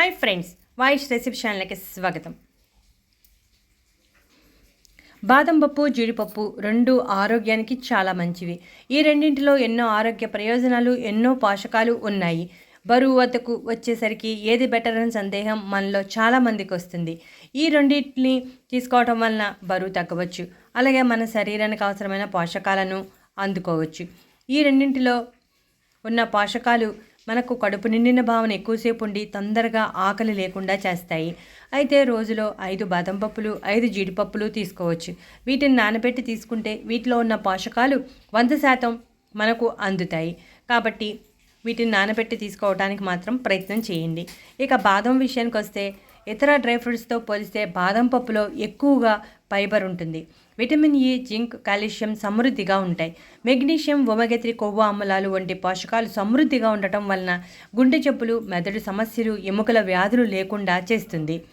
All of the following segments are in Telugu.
హాయ్ ఫ్రెండ్స్ వాయిస్ రెసిపీ ఛానల్కి స్వాగతం బాదం పప్పు జీడిపప్పు రెండు ఆరోగ్యానికి చాలా మంచివి ఈ రెండింటిలో ఎన్నో ఆరోగ్య ప్రయోజనాలు ఎన్నో పోషకాలు ఉన్నాయి బరువు వద్దకు వచ్చేసరికి ఏది బెటర్ అని సందేహం మనలో చాలా మందికి వస్తుంది ఈ రెండింటిని తీసుకోవటం వలన బరువు తగ్గవచ్చు అలాగే మన శరీరానికి అవసరమైన పోషకాలను అందుకోవచ్చు ఈ రెండింటిలో ఉన్న పోషకాలు మనకు కడుపు నిండిన భావన ఎక్కువసేపు ఉండి తొందరగా ఆకలి లేకుండా చేస్తాయి. అయితే రోజులో ఐదు బాదం పప్పులు ఐదు జీడిపప్పులు తీసుకోవచ్చు. వీటిని నానబెట్టి తీసుకుంటే వీటిలో ఉన్న పోషకాలు వంద శాతం మనకు అందుతాయి. కాబట్టి వీటిని నానబెట్టి తీసుకోవడానికి మాత్రం ప్రయత్నం చేయండి. ఇక బాదం విషయానికి వస్తే ఇతర డ్రై ఫ్రూట్స్తో పోలిస్తే బాదం పప్పులో ఎక్కువగా ఫైబర్ ఉంటుంది. విటమిన్ ఈ జింక్ కాల్షియం సమృద్ధిగా ఉంటాయి. మెగ్నీషియం ఒమగెత్రి కొవ్వు అమ్మలాలు వంటి పోషకాలు సమృద్ధిగా ఉండటం వలన గుండె జబ్బులు మెదడు సమస్యలు ఎముకల వ్యాధులు లేకుండా చేస్తుంది.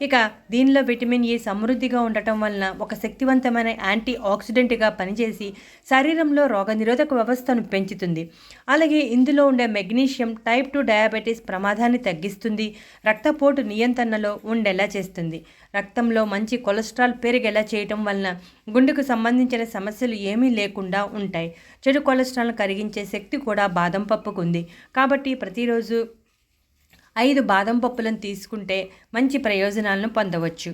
ఇక దీనిలో విటమిన్ ఏ సమృద్ధిగా ఉండటం వలన ఒక శక్తివంతమైన యాంటీ ఆక్సిడెంట్గా పనిచేసి శరీరంలో రోగనిరోధక వ్యవస్థను పెంచుతుంది. అలాగే ఇందులో ఉండే మెగ్నీషియం టైప్ టూ డయాబెటీస్ ప్రమాదాన్ని తగ్గిస్తుంది. రక్తపోటు నియంత్రణలో ఉండేలా చేస్తుంది. రక్తంలో మంచి కొలెస్ట్రాల్ పెరిగేలా చేయటం వలన గుండెకు సంబంధించిన సమస్యలు ఏమీ లేకుండా ఉంటాయి. చెడు కొలెస్ట్రాల్ను కరిగించే శక్తి కూడా బాదం పప్పుకుంది. కాబట్టి ప్రతిరోజు ఐదు బాదం పప్పులను తీసుకుంటే మంచి ప్రయోజనాలను పొందవచ్చు.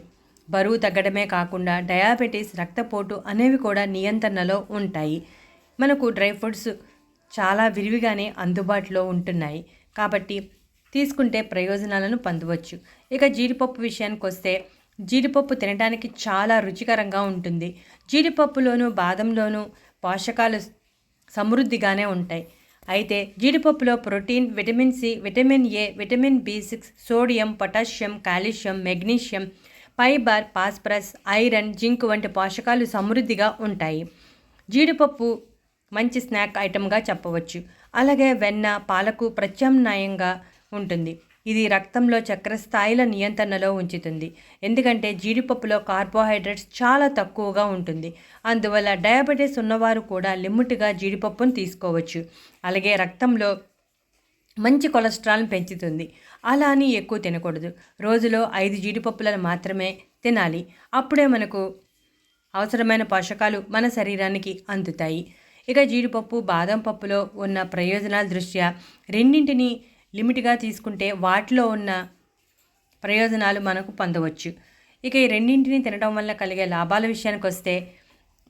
బరువు తగ్గడమే కాకుండా డయాబెటీస్ రక్తపోటు అనేవి కూడా నియంత్రణలో ఉంటాయి. మనకు డ్రై ఫ్రూట్స్ చాలా విరివిగానే అందుబాటులో ఉంటున్నాయి. కాబట్టి తీసుకుంటే ప్రయోజనాలను పొందవచ్చు. ఇక జీడిపప్పు విషయానికి వస్తే జీడిపప్పు తినడానికి చాలా రుచికరంగా ఉంటుంది. జీడిపప్పులోను బాదంలోనూ పోషకాలు సమృద్ధిగానే ఉంటాయి. అయితే జీడిపప్పులో protein vitamin C vitamin A vitamin B six sodium potassium calcium magnesium fibre phosphorus iron zinc వంటి పోషకాలు సమృద్ధిగా ఉంటాయి. జీడిపప్పు మంచి స్నాక్ ఐటమ్గా చెప్పవచ్చు. అలాగే వెన్న పాలకు ప్రత్యామ్నాయంగా ఉంటుంది. ఇది రక్తంలో చక్కెర స్థాయిల నియంత్రణలో ఉంచుతుంది. ఎందుకంటే జీడిపప్పులో కార్బోహైడ్రేట్స్ చాలా తక్కువగా ఉంటుంది. అందువల్ల డయాబెటీస్ ఉన్నవారు కూడా లిమిట్గా జీడిపప్పును తీసుకోవచ్చు. అలాగే రక్తంలో మంచి కొలెస్ట్రాల్ని పెంచుతుంది. అలా అని ఎక్కువ తినకూడదు. రోజులో ఐదు జీడిపప్పులను మాత్రమే తినాలి. అప్పుడే మనకు అవసరమైన పోషకాలు మన శరీరానికి అందుతాయి. ఇక జీడిపప్పు బాదం పప్పులో ఉన్న ప్రయోజనాల దృష్ట్యా రెండింటిని లిమిట్గా తీసుకుంటే వాటిలో ఉన్న ప్రయోజనాలు మనకు పొందవచ్చు. ఇక ఈ రెండింటిని తినడం వల్ల కలిగే లాభాల విషయానికి వస్తే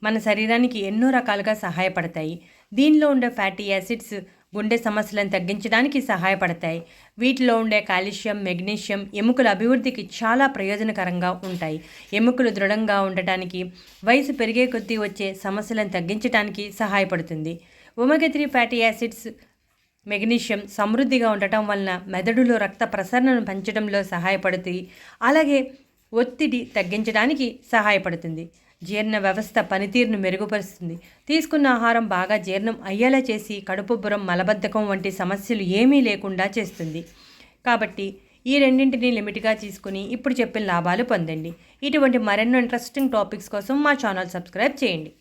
మన శరీరానికి ఎన్నో రకాలుగా సహాయపడతాయి. దీనిలో ఉండే ఫ్యాటీ యాసిడ్స్ గుండె సమస్యలను తగ్గించడానికి సహాయపడతాయి. వీటిలో ఉండే కాల్షియం మెగ్నీషియం ఎముకల అభివృద్ధికి చాలా ప్రయోజనకరంగా ఉంటాయి. ఎముకలు దృఢంగా ఉండటానికి వయసు పెరిగే కొద్దీ వచ్చే సమస్యలను తగ్గించడానికి సహాయపడుతుంది. ఒమగ ఫ్యాటీ యాసిడ్స్ మెగ్నీషియం సమృద్ధిగా ఉండటం వలన మెదడులో రక్త ప్రసరణను పెంచడంలో సహాయపడుతుంది. అలాగే ఒత్తిడి తగ్గించడానికి సహాయపడుతుంది. జీర్ణ వ్యవస్థ పనితీరును మెరుగుపరుస్తుంది. తీసుకున్న ఆహారం బాగా జీర్ణం అయ్యేలా చేసి కడుపుబ్బురం మలబద్ధకం వంటి సమస్యలు ఏమీ లేకుండా చేస్తుంది. కాబట్టి ఈ రెండింటిని లిమిట్గా తీసుకుని ఇప్పుడు చెప్పిన లాభాలు పొందండి. ఇటువంటి మరెన్నో ఇంట్రెస్టింగ్ టాపిక్స్ కోసం మా ఛానల్ సబ్స్క్రైబ్ చేయండి.